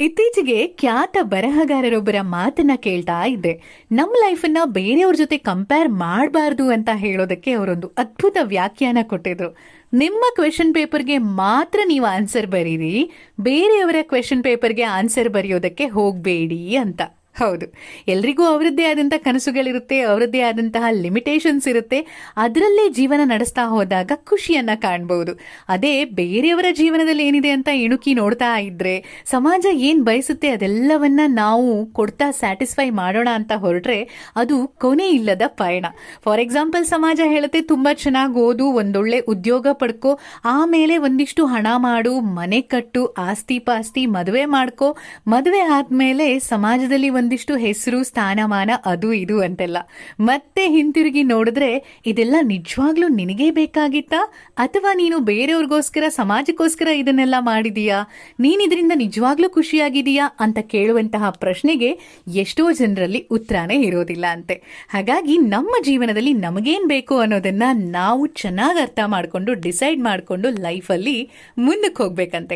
ಇತ್ತೀಚೆಗೆ ಖ್ಯಾತ ಬರಹಗಾರರೊಬ್ಬರ ಮಾತನ್ನ ಕೇಳ್ತಾ ಇದ್ದೆ. ನಮ್ಮ ಲೈಫನ್ನ ಬೇರೆಯವ್ರ ಜೊತೆ ಕಂಪೇರ್ ಮಾಡಬಾರ್ದು ಅಂತ ಹೇಳೋದಕ್ಕೆ ಅವರೊಂದು ಅದ್ಭುತ ವ್ಯಾಖ್ಯಾನ ಕೊಟ್ಟಿದ್ರು. ನಿಮ್ಮ ಕ್ವೆಶನ್ ಪೇಪರ್ಗೆ ಮಾತ್ರ ನೀವು ಆನ್ಸರ್ ಬರೀರಿ, ಬೇರೆಯವರ ಕ್ವೆಶನ್ ಪೇಪರ್ಗೆ ಆನ್ಸರ್ ಬರೆಯೋದಕ್ಕೆ ಹೋಗಬೇಡಿ ಅಂತ. ಹೌದು. ಎಲ್ರಿಗೂ ಅವರದ್ದೇ ಆದಂತಹ ಕನಸುಗಳಿರುತ್ತೆ, ಅವರದ್ದೇ ಆದಂತಹ ಲಿಮಿಟೇಷನ್ಸ್ ಇರುತ್ತೆ. ಅದರಲ್ಲೇ ಜೀವನ ನಡೆಸ್ತಾ ಹೋದಾಗ ಖುಷಿಯನ್ನ ಕಾಣಬಹುದು ಅದೇ ಬೇರೆಯವರ ಜೀವನದಲ್ಲಿ ಏನಿದೆ ಅಂತ ಇಣುಕಿ ನೋಡ್ತಾ ಇದ್ರೆ, ಸಮಾಜ ಏನ್ ಬಯಸುತ್ತೆ ಅದೆಲ್ಲವನ್ನ ನಾವು ಕೊಡ್ತಾ ಸ್ಯಾಟಿಸ್ಫೈ ಮಾಡೋಣ ಅಂತ ಹೊರಟ್ರೆ ಅದು ಕೊನೆ ಇಲ್ಲದ ಪಯಣ. ಫಾರ್ ಎಕ್ಸಾಂಪಲ್ ಸಮಾಜ ಹೇಳುತ್ತೆ, ತುಂಬಾ ಚೆನ್ನಾಗಿ ಓದು, ಒಂದೊಳ್ಳೆ ಉದ್ಯೋಗ ಪಡ್ಕೋ, ಆಮೇಲೆ ಒಂದಿಷ್ಟು ಹಣ ಮಾಡು, ಮನೆ ಕಟ್ಟು, ಆಸ್ತಿ ಪಾಸ್ತಿ ಮದುವೆ ಮಾಡ್ಕೋ. ಮದುವೆ ಆದ್ಮೇಲೆ ಸಮಾಜದಲ್ಲಿ ಒಂದಿಷ್ಟು ಹೆಸರು, ಸ್ಥಾನಮಾನ ಅದು ಇದು ಅಂತೆಲ್ಲ. ಮತ್ತೆ ಹಿಂತಿರುಗಿ ನೋಡಿದ್ರೆ ಇದೆಲ್ಲ ನಿಜವಾಗ್ಲೂ ನಿನಗೇ ಬೇಕಾಗಿತ್ತಾ? ಅಥವಾ ನೀನು ಬೇರೆಯವ್ರಿಗೋಸ್ಕರ, ಸಮಾಜಕ್ಕೋಸ್ಕರ ಇದನ್ನೆಲ್ಲ ಮಾಡಿದೀಯಾ? ನೀನು ಇದರಿಂದ ನಿಜವಾಗ್ಲೂ ಖುಷಿಯಾಗಿದೀಯಾ ಅಂತ ಕೇಳುವಂತಹ ಪ್ರಶ್ನೆಗೆ ಎಷ್ಟೋ ಜನರಲ್ಲಿ ಉತ್ತರನೇ ಇರೋದಿಲ್ಲ ಅಂತೆ. ಹಾಗಾಗಿ ನಮ್ಮ ಜೀವನದಲ್ಲಿ ನಮಗೇನ್ ಬೇಕು ಅನ್ನೋದನ್ನ ನಾವು ಚೆನ್ನಾಗಿ ಅರ್ಥ ಮಾಡ್ಕೊಂಡು, ಡಿಸೈಡ್ ಮಾಡ್ಕೊಂಡು ಲೈಫಲ್ಲಿ ಮುಂದಕ್ಕೆ ಹೋಗ್ಬೇಕಂತೆ.